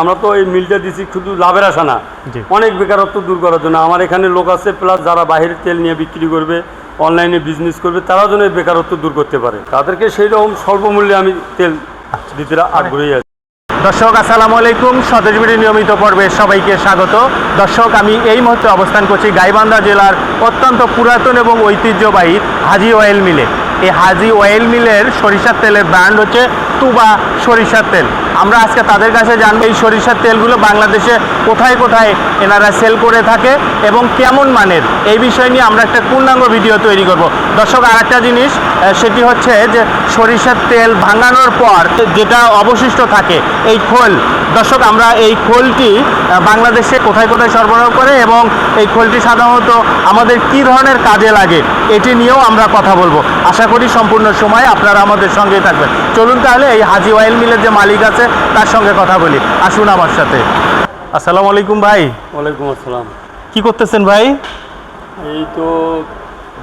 আমরা তো এই মিলটা দিছি শুধু লাভের আশা না। অনেক বেকারত্ব দূর করার জন্য। আমার এখানে লোক আছে প্লাস যারা বাইরে তেল নিয়ে বিক্রি করবে অনলাইনে বিজনেস করবে তারাও যেন এই বেকারত্ব দূর করতে পারে। তাদেরকে সেই রকম স্বল্প মূল্যে আমি তেল দিতে আগ্রহী আছি। দর্শক আসসালামু আলাইকুম। বিডি নিয়মিত পর্বে সবাইকে স্বাগত। দর্শক আমি এই মুহূর্তে অবস্থান করছি গাইবান্ধা জেলার অত্যন্ত পুরাতন এবং ঐতিহ্যবাহী হাজি অয়েল মিলে এই হাজি অয়েল মিলের সরিষার তেলের ব্র্যান্ড হচ্ছে তুবা সরিষার তেল। আমরা আজকে তাদের কাছে জানব এই সরিষার তেলগুলো বাংলাদেশে কোথায় কোথায় এনারা সেল করে থাকে এবং কেমন মানের। এই বিষয় নিয়ে আমরা একটা পূর্ণাঙ্গ ভিডিও তৈরি করব। দর্শক আর একটা জিনিস সেটি হচ্ছে যে সরিষার তেল ভাঙানোর পর যেটা অবশিষ্ট থাকে, এই খোল। দর্শক, আমরা এই খোলটি বাংলাদেশে কোথায় কোথায় সরবরাহ করে এবং এই খোলটি সাধারণত আমাদের কি ধরনের কাজে লাগে, এটি নিয়েও আমরা কথা বলব। আশা করি সম্পূর্ণ সময় আপনারা আমাদের সঙ্গেই থাকবেন। চলুন তাহলে এই হাজি অয়েল মিলের যে মালিক আছে তার সঙ্গে কথা বলি। আসুন আমার সাথে। আসসালামু আলাইকুম ভাই। ওয়ালাইকুম আসসালাম। কি করতেছেন ভাই? এই তো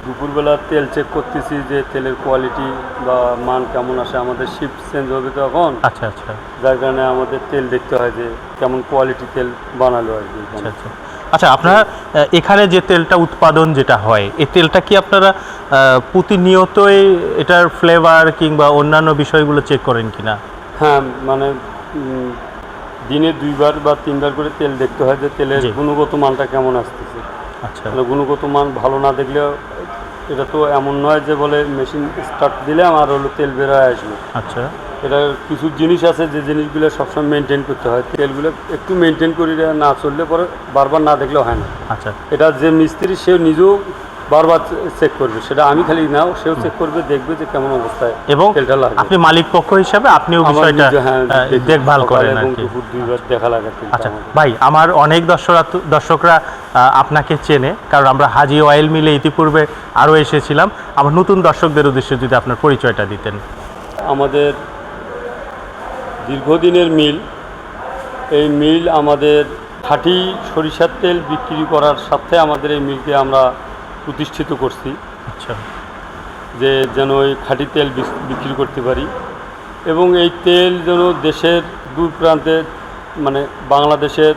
দুপুরবেলা তেল চেক করতেছি যে তেলের কোয়ালিটি বা মান কেমন আসে। আমাদের শিফট চেঞ্জ হবে তো এখন। আচ্ছা আচ্ছা। যার কারণে আমাদের তেল দেখতে হয় যে কেমন কোয়ালিটি তেল বানালো আর কি আচ্ছা আচ্ছা। আচ্ছা আপনারা এখানে যে তেলটা উৎপাদন যেটা হয় এই তেলটা কি আপনারা প্রতিনিয়তই এটার ফ্লেভার কিংবা অন্যান্য বিষয়গুলো চেক করেন কিনা? হ্যাঁ মানে দিনে দুইবার বা তিনবার করে তেল দেখতে হয় যে তেলের গুণগত মানটা কেমন আসতেছে। আচ্ছা। গুণগত মান ভালো না দেখলে এটা তো এমন নয় যে বলে মেশিন স্টার্ট দিলাম আর হলো তেল বেরোয় আসবে। আচ্ছা। এটা কিছু জিনিস আছে যে জিনিসগুলো সবসময় মেনটেন করতে হয়। তেলগুলো একটু মেনটেন করে না চললে পরে বারবার না দেখলেও হয় না। আচ্ছা। এটা যে মিস্ত্রি সে নিজেও বারবার চেক করবে। সেটা আমি খালি নাও সেও চেক করবে দেখবে যে কেমন অবস্থায় এবং আপনি মালিক পক্ষ হিসাবে আপনিও বিষয়টা হ্যাঁ, দেখভাল করেন আর কি। দুইবার দেখা লাগে আচ্ছা ভাই আমার অনেক দর্শকরা দর্শকরা আপনাকে চেনে কারণ আমরা হাজি অয়েল মিলে ইতিপূর্বে আরও এসেছিলাম। আমার নতুন দর্শকদের উদ্দেশ্যে যদি আপনার পরিচয়টা দিতেন। আমাদের দীর্ঘদিনের মিল এই মিল আমাদের খাঁটি সরিষার তেল বিক্রি করার সাথে আমাদের এই মিলকে আমরা প্রতিষ্ঠিত করছি। আচ্ছা। যে যেন ওই খাঁটি তেল বিক্রি করতে পারি। এবং এই তেল যেন দেশের দূর প্রান্তে মানে বাংলাদেশের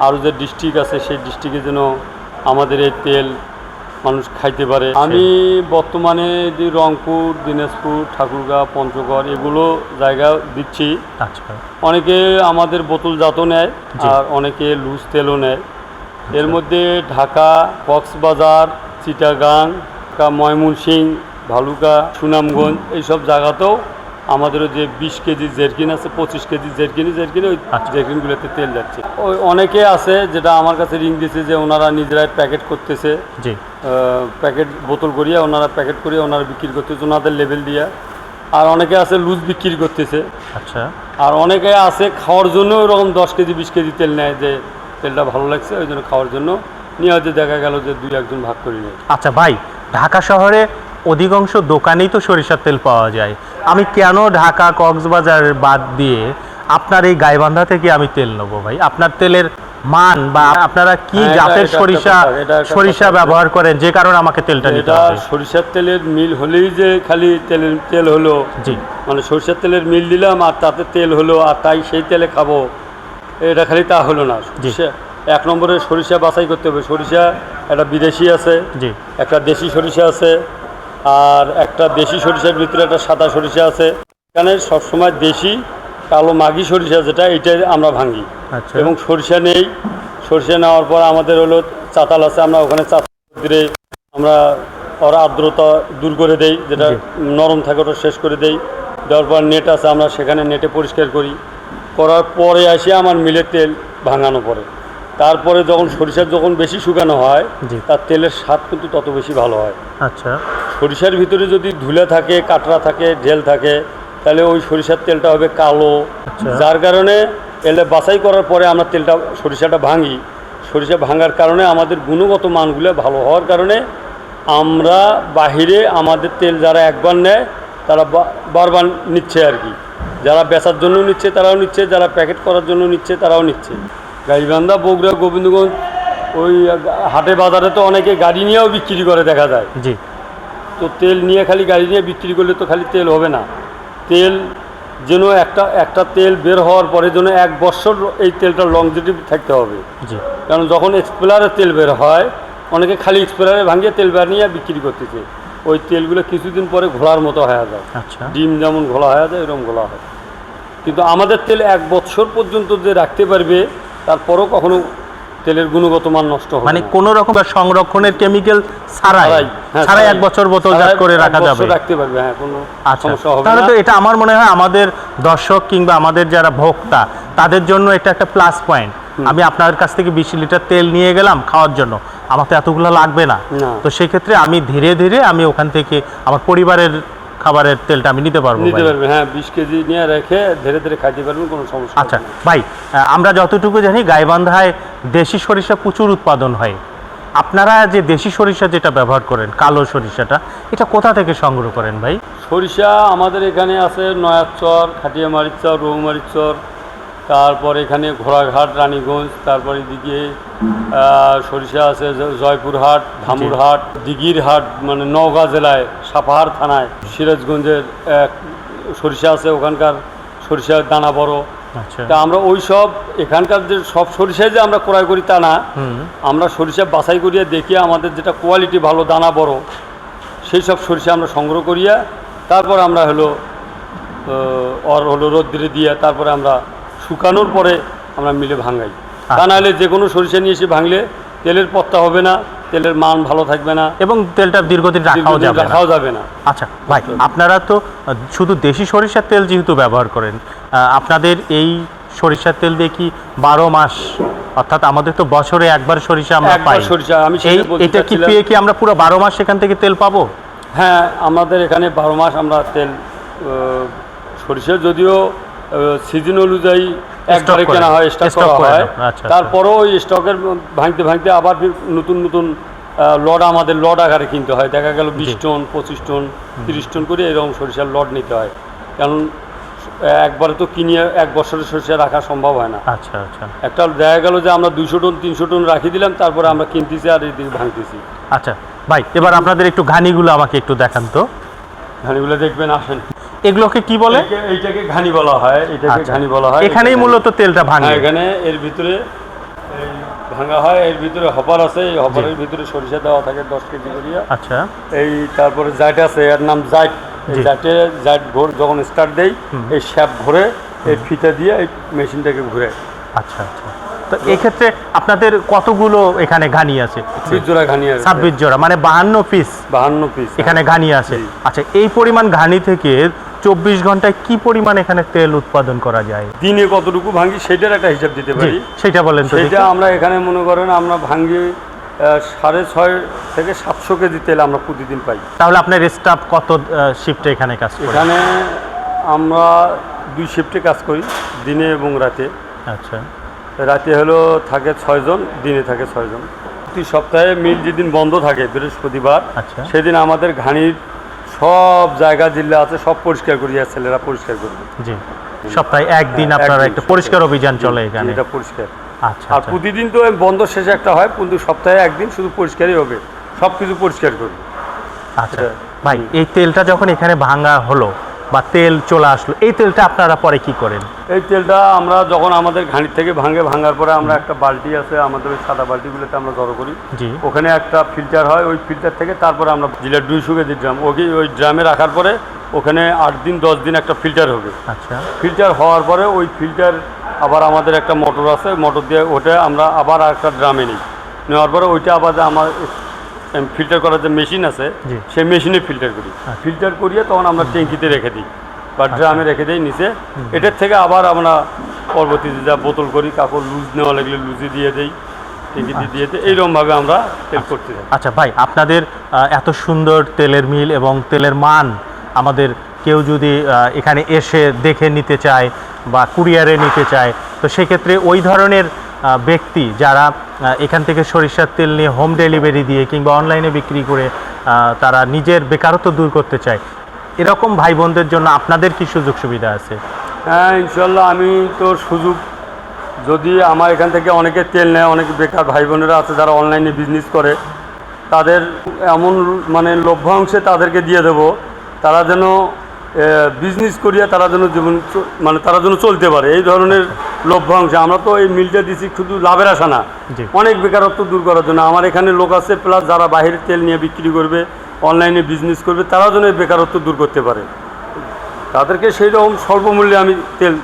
আরও যে ডিস্ট্রিক্ট আছে সেই ডিস্ট্রিক্টে যেন আমাদের এই তেল মানুষ খাইতে পারে। আমি বর্তমানে যে রংপুর দিনাজপুর ঠাকুরগাঁও পঞ্চগড় এগুলো জায়গা দিচ্ছি। আচ্ছা। অনেকে আমাদের বোতলজাত নেয় আর অনেকে লুজ তেলও নেয়। এর মধ্যে ঢাকা কক্সবাজার চিটাগাং কা- ময়মনসিং ভালুকা সুনামগঞ্জ এইসব জায়গাতেও আমাদেরও যে বিশ কেজি জেরকিন আছে পঁচিশ কেজি জেরকিন জেরকিনি ওই আচ্ছা। জেরকিনগুলোতে তেল যাচ্ছে। ওই অনেকে আছে যেটা আমার কাছে রিং দিয়েছে যে ওনারা নিজেরাই প্যাকেট করতেছে। জি। প্যাকেট বোতল করিয়া ওনারা প্যাকেট করিয়া ওনারা বিক্রি করতেছে ওনাদের লেভেল দিয়া। আর অনেকে আছে লুজ বিক্রি করতেছে। আচ্ছা। আর অনেকে আছে খাওয়ার জন্য ওরকম দশ কেজি বিশ কেজি তেল নেয় যে তেলটা ভালো লাগছে ওই জন্য খাওয়ার জন্য। নিয়ে হয়তো দেখা গেল যে দুই একজন ভাগ করে নেয় আচ্ছা ভাই ঢাকা শহরে অধিকাংশ দোকানেই তো সরিষার তেল পাওয়া যায়। আমি কেন ঢাকা কক্সবাজার বাদ দিয়ে আপনার এই গাইবান্ধা থেকে আমি তেল নেব ভাই? আপনার তেলের মান বা আপনারা কি হ্যাঁ, জাতের সরিষা সরিষা ব্যবহার করেন যে কারণে আমাকে তেলটা নিতে হবে। সরিষার তেলের মিল হলেই যে খালি তেলের তেল হলো। জি। মানে সরিষার তেলের মিল দিলাম আর তাতে তেল হলো আর তাই সেই তেলে খাব। এটা খালি তা হলো না। এক নম্বরে সরিষা বাছাই করতে হবে। সরিষা একটা বিদেশি আছে জি। একটা দেশি সরিষা আছে আর একটা দেশি সরিষার ভিতরে একটা সাদা সরিষা আছে। এখানে সবসময় দেশি কালো মাগি সরিষা যেটা এটাই আমরা ভাঙি। আচ্ছা। এবং সরিষা নেই। সরিষা নেওয়ার পর আমাদের হলো চাতাল আছে আমরা ওখানে চাতাল আমরা ওর আর্দ্রতা দূর করে দেই যেটা নরম থাকে ওটা শেষ করে দেই। দেওয়ার পর নেট আছে আমরা সেখানে নেটে পরিষ্কার করি। করার পরে আসে আমার মিলের তেল ভাঙানো পড়ে তারপরে যখন সরিষার যখন বেশি শুকানো হয়। তার তেলের স্বাদ কিন্তু তত বেশি ভালো হয়। আচ্ছা। সরিষার ভিতরে যদি ধুলে থাকে কাটরা থাকে ঢেল থাকে তাহলে ওই সরিষার তেলটা হবে কালো। আচ্ছা। যার কারণে এলে বাছাই করার পরে আমরা তেলটা সরিষাটা ভাঙি। সরিষা ভাঙার কারণে আমাদের গুণগত মানগুলো ভালো হওয়ার কারণে আমরা বাহিরে আমাদের তেল যারা একবার নেয় তারা বারবার নিচ্ছে আর কি। যারা বেচার জন্য নিচ্ছে তারাও নিচ্ছে। যারা প্যাকেট করার জন্য নিচ্ছে তারাও নিচ্ছে। গাইবান্ধা বগুড়া গোবিন্দগঞ্জ ওই হাটে বাজারে তো অনেকে গাড়ি নিয়েও বিক্রি করে দেখা যায়। জি। তো তেল নিয়ে খালি গাড়ি নিয়ে বিক্রি করলে তো খালি তেল হবে না। তেল যেন একটা একটা তেল বের হওয়ার পরে যেন এক বছর এই তেলটা লংজিটিভ থাকতে হবে। জি। কারণ যখন এক্সপ্লারে তেল বের হয় অনেকে খালি এক্সপ্লারে ভাঙিয়ে তেল বের নিয়ে বিক্রি করতেছে। ওই তেলগুলো কিছুদিন পরে ঘোলার মতো হয়ে যায়। আচ্ছা। ডিম যেমন ঘোলা হয়ে যায় এরকম ঘোলা হয়। কিন্তু আমাদের তেল এক বছর পর্যন্ত যে রাখতে পারবে তারপরও কখনো তেলের গুণগত মান নষ্ট হবে মানে। কোন রকম সংরক্ষণের কেমিক্যাল ছাড়াই ছাড়াই, হ্যাঁ, এক বছর বোতলজাত করে রাখা যাবে। রাখতে পারবে হ্যাঁ কোনো আচ্ছা সমস্যা হবে তাহলে তো এটা আমার মনে হয় আমাদের দর্শক কিংবা আমাদের যারা ভোক্তা তাদের জন্য এটা একটা প্লাস পয়েন্ট আমি আপনার কাছ থেকে বিশ লিটার তেল নিয়ে গেলাম খাওয়ার জন্য। আমার তো এতগুলো লাগবে না। না। তো সেক্ষেত্রে আমি ধীরে ধীরে আমি ওখান থেকে আমার পরিবারের খাবারের তেলটা আমি নিতে পারব নিতে পারবেন পারবে হ্যাঁ বিশ কেজি নিয়ে রেখে ধীরে ধীরে খাইতে পারবেন কোনো সমস্যা আচ্ছা। ভাই আমরা যতটুকু জানি গাইবান্ধায় দেশি সরিষা প্রচুর উৎপাদন হয়। আপনারা যে দেশি সরিষা যেটা ব্যবহার করেন কালো সরিষাটা এটা কোথা থেকে সংগ্রহ করেন ভাই? সরিষা আমাদের এখানে আছে নয়াচর খাটিয়ামারির চর রৌমারিচর চর তারপর এখানে ঘোড়াঘাট রানীগঞ্জ তারপর এদিকে সরিষা আছে জয়পুরহাট ধামুরহাট দিঘিরহাট মানে নওগাঁ জেলায় সাপাহার থানায় সিরাজগঞ্জের এক সরিষা আছে ওখানকার সরিষার দানা বড়। আচ্ছা। তা আমরা ওই সব এখানকার যে সব সরিষাই যে আমরা ক্রয় করি তা না। আমরা সরিষা বাছাই করিয়া দেখিয়ে আমাদের যেটা কোয়ালিটি ভালো দানা বড় সেই সব সরিষা আমরা সংগ্রহ করিয়া তারপর আমরা হলো অর হলো রোদ্রে দিয়ে তারপরে আমরা শুকানোর পরে আমরা মিলে ভাঙাই তা নাহলে যে কোনো সরিষা নিয়ে এসে ভাঙলে তেলের পত্তা হবে না তেলের মান ভালো থাকবে না। এবং তেলটা দীর্ঘদিন রাখাও যাবে না। রাখাও যাবে না। আচ্ছা ভাই আপনারা তো শুধু দেশি সরিষার তেল যেহেতু ব্যবহার করেন আপনাদের এই সরিষার তেল দিয়ে কি বারো মাস অর্থাৎ আমাদের তো বছরে একবার সরিষা আমরা পাই। সরিষা, আমি এটা কি পেয়ে কি আমরা পুরো বারো মাস সেখান থেকে তেল পাবো? হ্যাঁ আমাদের এখানে বারো মাস আমরা তেল সরিষা যদিও সিজন অনুযায়ী একবারে। কেনা হয় স্টক করা হয়। রাখো। আচ্ছা, তারপরেও ওই স্টকের ভাঙতে ভাঙতে আবার নতুন নতুন লড আমাদের লড আকারে কিনতে হয়। দেখা গেল বিশ টন পঁচিশ টন তিরিশ টন করে এরকম সরিষার লড নিতে হয়। কারণ একবারে তো কিনিয়ে এক বছরের সরিষা রাখা সম্ভব হয় না। আচ্ছা আচ্ছা। একটা দেখা গেল যে আমরা দুইশো টন তিনশো টন রাখি দিলাম তারপরে আমরা কিনতেছি আর এদিকে ভাঙতেছি। আচ্ছা ভাই এবার আপনাদের একটু ঘানিগুলো আমাকে একটু দেখান তো। ঘানিগুলো দেখবেন আসেন। এগুলোকে কি বলে? এইটাকে ঘানি বলা হয় এটাকে আচ্ছা। ঘানি বলা হয় এখানেই মূলত তেলটা। ভাঙে। হ্যাঁ, এখানে এর ভিতরে এই ভাঙা হয় এর ভিতরে হপার আছে এই হপারের ভিতরে সরিষা দেওয়া থাকে দশ কেজি করিয়া। আচ্ছা। এই তারপরে জাইট আছে এর নাম জাইট। জাইটে জাইট ভোর যখন স্টার্ট দেই এই শ্যাপ ঘুরে এই ফিতা দিয়ে এই মেশিনটাকে ঘুরে। আচ্ছা আচ্ছা। তো এক্ষেত্রে আপনাদের কতগুলো এখানে ঘানি আছে? জোড়া ঘানি আছে। ছাব্বিশ জোড়া মানে বাহান্ন পিস বাহান্ন পিস এখানে ঘানি আছে। আচ্ছা এই পরিমাণ ঘানি থেকে চব্বিশ ঘন্টায় কি পরিমাণ এখানে তেল উৎপাদন করা যায়? দিনে কতটুকু ভাঙি সেটার একটা হিসাব দিতে পারি। সেটা বলেন সেটা আমরা এখানে মনে করেন আমরা ভাঙ্গি সাড়ে ছয় থেকে সাতশো কেজি তেল আমরা প্রতিদিন পাই। তাহলে আপনার স্টাফ কত শিফটে এখানে কাজ করে? এখানে আমরা দুই শিফটে কাজ করি দিনে এবং রাতে। আচ্ছা। রাতে হলো থাকে ছয়জন দিনে থাকে ছয়জন প্রতি সপ্তাহে মিল যেদিন বন্ধ থাকে বৃহস্পতিবার আচ্ছা। সেদিন আমাদের ঘানির সব জায়গা জিল্লা আছে সব পরিষ্কার করিয়া ছেলেরা পরিষ্কার করবে জি। সপ্তাহে একদিন আপনারা একদিন একটা পরিষ্কার অভিযান চলে এখানে। এটা পরিষ্কার। আচ্ছা আর আচ্ছা। প্রতিদিন তো বন্ধ শেষে একটা হয় কিন্তু সপ্তাহে একদিন শুধু পরিষ্কারই হবে। সব কিছু পরিষ্কার করবে। আচ্ছা। ভাই এই তেলটা যখন এখানে ভাঙা হলো বা তেল চলে আসলো এই তেলটা আপনারা পরে কি করেন? এই তেলটা আমরা যখন আমাদের ঘানির থেকে ভাঙে ভাঙার পরে আমরা একটা বালতি আছে আমাদের ওই সাদা বালতিগুলোতে আমরা জড়ো করি। ওখানে একটা ফিল্টার হয় ওই ফিল্টার থেকে তারপরে আমরা জিলার দুইশো কেজি ড্রাম। ওকে ওই ড্রামে রাখার পরে ওখানে আট দিন দশ দিন একটা ফিল্টার হবে। আচ্ছা। ফিল্টার হওয়ার পরে ওই ফিল্টার আবার আমাদের একটা মোটর আছে মোটর দিয়ে ওটা আমরা আবার একটা ড্রামে নিই। নেওয়ার পরে ওইটা আবার যে আমার ফিল্টার করার যে মেশিন আছে। সেই মেশিনে ফিল্টার করি। ফিল্টার করিয়ে তখন আমরা ট্যাঙ্কিতে রেখে দিই। বা ড্রামে রেখে দিই নিচে। এটার থেকে আবার আমরা পরবর্তীতে যা বোতল করি কাপড় লুজ নেওয়া লাগলে লুজে দিয়ে দেই ট্যাঙ্কিতে দিয়ে দিই এইরকমভাবে আমরা তেল করতে আচ্ছা ভাই আপনাদের এত সুন্দর তেলের মিল এবং তেলের মান আমাদের কেউ যদি এখানে এসে দেখে নিতে চায় বা কুরিয়ারে নিতে চায় তো সেক্ষেত্রে ওই ধরনের ব্যক্তি যারা এখান থেকে সরিষার তেল নিয়ে হোম ডেলিভারি দিয়ে কিংবা অনলাইনে বিক্রি করে তারা নিজের বেকারত্ব দূর করতে চায় এরকম ভাই বোনদের জন্য আপনাদের কি সুযোগ সুবিধা আছে? হ্যাঁ ইনশাল্লাহ আমি তো সুযোগ যদি আমার এখান থেকে অনেকে তেল নেয় অনেক বেকার ভাই বোনেরা আছে যারা অনলাইনে বিজনেস করে তাদের এমন মানে লভ্যাংশে তাদেরকে দিয়ে দেব তারা যেন বিজনেস করিয়া তারা যেন জীবন মানে তারা যেন চলতে পারে এই ধরনের লভ্যাংশ। আমরা তো এই মিলটা দিচ্ছি শুধু লাভের আশা না। অনেক বেকারত্ব দূর করার জন্য। আমার এখানে লোক আছে প্লাস যারা বাইরের তেল নিয়ে বিক্রি করবে অনলাইনে বিজনেস করবে তারাও যেন এই বেকারত্ব দূর করতে পারে। তাদেরকে সেই রকম স্বল্প মূল্যে আমি তেল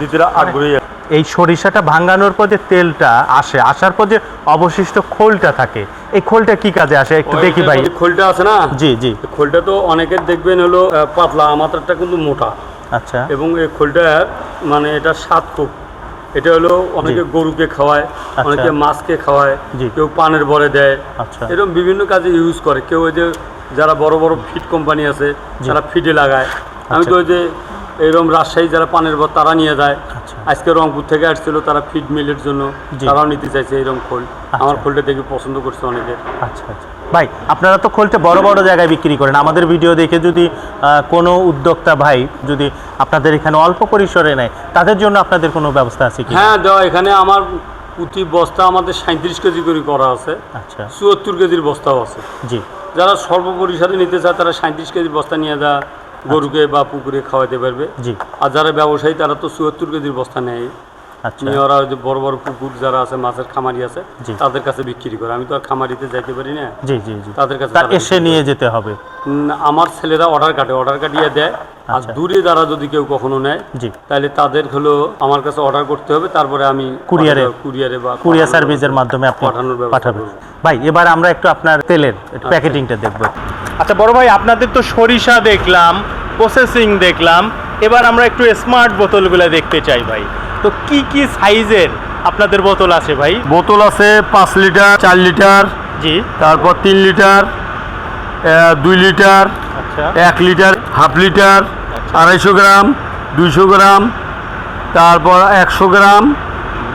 দিতে আগ্রহী। এই সরিষাটা ভাঙানোর পর যে তেলটা আসে আসার পর যে অবশিষ্ট খোলটা থাকে এই খোলটা কি কাজে আসে? একটু দেখি ভাই। খোলটা আছে না? জি জি। খোলটা তো অনেকের দেখবেন হলো পাতলা আমারটা কিন্তু মোটা। আচ্ছা। এবং এই খোলটার মানে এটা স্বাদ খুব এটা হলো অনেকে গরুকে খাওয়ায় অনেকে মাছকে খাওয়ায় কেউ পানের বরে দেয়। আচ্ছা। এরকম বিভিন্ন কাজে ইউজ করে। কেউ ওই যে যারা বড় বড় ফিড কোম্পানি আছে যারা ফিডে লাগায়। আমি তো ওই যে এরকম রাজশাহী যারা পানের বর তারা নিয়ে যায়। আচ্ছা। আজকে রংপুর থেকে আসছিল তারা ফিড মিলের জন্য। তারাও নিতে চাইছে এরকম খোল। আমার খোলটা দেখে পছন্দ করছে অনেকে। আচ্ছা আচ্ছা। ভাই আপনারা তো খোলটা বড় বড় জায়গায় বিক্রি করেন। আমাদের ভিডিও দেখে যদি কোনো উদ্যোক্তা ভাই যদি আপনাদের এখানে অল্প পরিসরে নেয় তাদের জন্য আপনাদের কোনো ব্যবস্থা আছে কি হ্যাঁ এখানে আমার প্রতি বস্তা আমাদের সাঁত্রিশ কেজি করে করা আছে। আচ্ছা। চুয়াত্তর কেজির বস্তাও আছে। জি। যারা স্বল্প পরিসরে নিতে চায় তারা সাঁত্রিশ কেজির বস্তা নিয়ে যা গরুকে বা পুকুরে খাওয়াতে পারবে। জি। আর যারা ব্যবসায়ী তারা তো চুয়াত্তর কেজির বস্তা নেয়। আচ্ছা নিয়ে ওরা ওই যে বড় বড় পুকুর যারা আছে মাছের খামারি আছে তাদের কাছে বিক্রি করে। আমি তো আর খামারিতে যাইতে পারি না। জি জি জি। তাদের কাছে এসে নিয়ে যেতে হবে। আমার ছেলেরা অর্ডার কাটে অর্ডার কাটিয়ে দেয়। আর আচ্ছা। দূরে যারা যদি কেউ কখনো নেয় জি। তাহলে তাদের হলো আমার কাছে অর্ডার করতে হবে। তারপরে আমি কুরিয়ারে? কুরিয়ারে বা কুরিয়ার সার্ভিসের মাধ্যমে আপনি পাঠানোর পাঠাবেন। ভাই এবার আমরা একটু আপনার তেলের একটু প্যাকেটিংটা দেখব। আচ্ছা বড় ভাই আপনাদের তো সরিষা দেখলাম প্রসেসিং দেখলাম। এবার আমরা একটু স্মার্ট বোতলগুলো দেখতে চাই ভাই। তো কি কি সাইজের আপনাদের বোতল আছে ভাই? বোতল আছে পাঁচ লিটার চার লিটার জি। তারপর তিন লিটার দুই লিটার আচ্ছা। এক লিটার হাফ লিটার আড়াইশো গ্রাম দুইশো গ্রাম তারপর একশো গ্রাম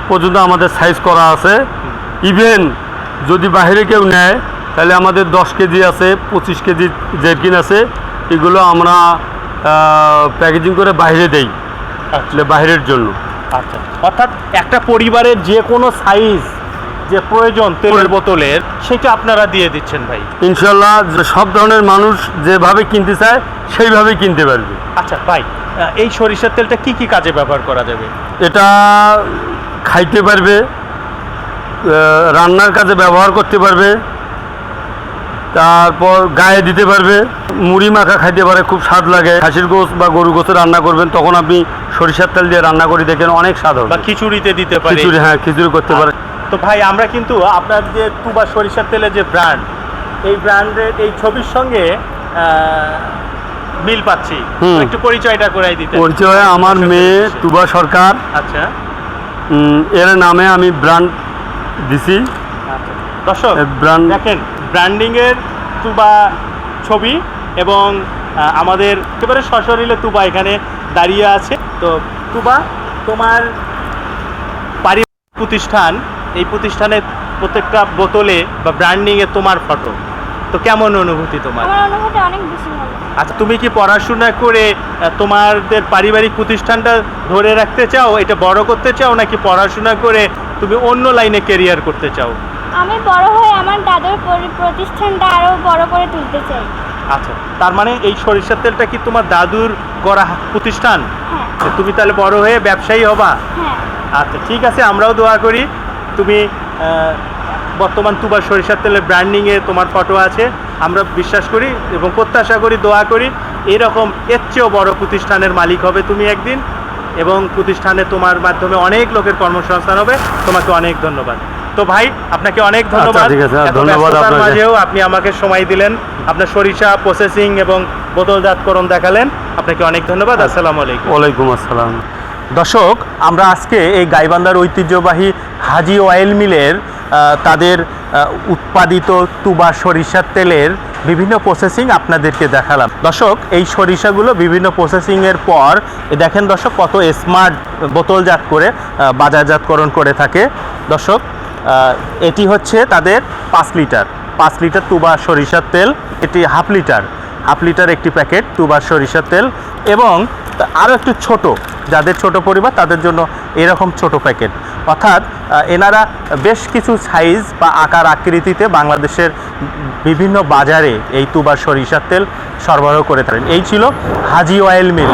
পর্যন্ত আমাদের সাইজ করা আছে। ইভেন যদি বাইরে কেউ নেয় তাহলে আমাদের দশ কেজি আছে পঁচিশ কেজি জেরকিন আছে। এগুলো আমরা প্যাকেজিং করে বাইরে দেই। আচ্ছা। বাইরের জন্য। আচ্ছা। অর্থাৎ একটা পরিবারের যে কোনো সাইজ যে প্রয়োজন তেলের বোতলের সেটা আপনারা দিয়ে দিচ্ছেন ভাই। ইনশাল্লাহ সব ধরনের মানুষ যেভাবে কিনতে চায় সেইভাবে কিনতে পারবে। আচ্ছা ভাই এই সরিষার তেলটা কি কি কাজে ব্যবহার করা যাবে? এটা খাইতে পারবে রান্নার কাজে ব্যবহার করতে পারবে তারপর গায়ে দিতে পারবে। মুড়ি মাখা খাইতে পারে খুব স্বাদ লাগে। খাসির গোস বা গরু গোসে রান্না করবেন তখন আপনি সরিষার তেল দিয়ে রান্না করে দেখেন অনেক স্বাদ হবে। বা খিচুড়িতে দিতে পারে। খিচুড়ি হ্যাঁ খিচুড়ি করতে পারে। তো ভাই আমরা কিন্তু আপনার যে তুবা সরিষার তেলের যে ব্র্যান্ড এই ব্র্যান্ডের এই ছবির সঙ্গে মিল পাচ্ছি। একটু পরিচয়টা করাই দিতে পরিচয় আমার মেয়ে তুবা সরকার। আচ্ছা। এর নামে আমি ব্র্যান্ড দিছি। আচ্ছা। দর্শক ব্র্যান্ড দেখেন ব্র্যান্ডিং এর তুবা ছবি এবং আমাদের একেবারে সশরীরে তুবা এখানে দাঁড়িয়ে আছে। তো তুবা তোমার পারিবারিক প্রতিষ্ঠান এই প্রতিষ্ঠানের প্রত্যেকটা বোতলে বা ব্র্যান্ডিংয়ে তোমার ফটো। তো কেমন অনুভূতি তোমার? আমার অনুভূতি অনেক বেশি ভালো। আচ্ছা তুমি কি পড়াশোনা করে তোমাদের পারিবারিক প্রতিষ্ঠানটা ধরে রাখতে চাও এটা বড় করতে চাও নাকি পড়াশোনা করে তুমি অন্য লাইনে কেরিয়ার করতে চাও? আমি বড় হয়ে আমার দাদুর প্রতিষ্ঠানটা আরও বড় করে তুলতে চাই। আচ্ছা তার মানে এই সরিষার তেলটা কি তোমার দাদুর গড়া প্রতিষ্ঠান? হ্যাঁ। তুমি তাহলে বড় হয়ে ব্যবসায়ী হবা? হ্যাঁ। আচ্ছা ঠিক আছে আমরাও দোয়া করি। তুমি বর্তমান তুবার সরিষার তেলের ব্র্যান্ডিংয়ে তোমার ফটো আছে। আমরা বিশ্বাস করি এবং প্রত্যাশা করি দোয়া করি এরকম এর চেয়েও বড় প্রতিষ্ঠানের মালিক হবে তুমি একদিন এবং প্রতিষ্ঠানে তোমার মাধ্যমে অনেক লোকের কর্মসংস্থান হবে। তোমাকে অনেক ধন্যবাদ। তো ভাই আপনাকে অনেক ধন্যবাদ। এত ধন্যবাদ ব্যস্ততার মাঝেও আপনি আমাকে সময় দিলেন। আপনার সরিষা প্রসেসিং এবং বোতলজাতকরণ দেখালেন। আপনাকে অনেক ধন্যবাদ। আসসালামু আলাইকুম। ওয়ালাইকুম আসসালাম। দর্শক আমরা আজকে এই গাইবান্ধার ঐতিহ্যবাহী হাজি অয়েল মিলের তাদের উৎপাদিত তুবা সরিষার তেলের বিভিন্ন প্রসেসিং আপনাদেরকে দেখালাম। দর্শক এই সরিষাগুলো বিভিন্ন প্রসেসিংয়ের পর দেখেন দর্শক কত স্মার্ট বোতলজাত করে বাজারজাতকরণ করে থাকে। দর্শক এটি হচ্ছে তাদের পাঁচ লিটার। পাঁচ লিটার তুবা সরিষার তেল, এটি হাফ লিটার। হাফ লিটার একটি প্যাকেট তুবা সরিষার তেল এবং আরও একটু ছোট, যাদের ছোট পরিবার তাদের জন্য এরকম ছোট প্যাকেট। অর্থাৎ এনারা বেশ কিছু সাইজ বা আকার আকৃতিতে বাংলাদেশের বিভিন্ন বাজারে এই তুবা সরিষার তেল সরবরাহ করে থাকেন। এই ছিল হাজি অয়েল মিল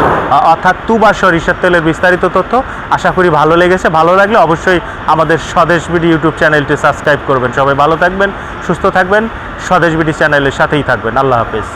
অর্থাৎ তুবা সরিষার তেলের বিস্তারিত তথ্য। আশা করি ভালো লেগেছে। ভালো লাগলে অবশ্যই আমাদের স্বদেশ বিডি ইউটিউব চ্যানেলটি সাবস্ক্রাইব করবেন। সবাই ভালো থাকবেন, সুস্থ থাকবেন। স্বদেশ বিডি চ্যানেলের সাথেই থাকবেন। আল্লাহ হাফেজ।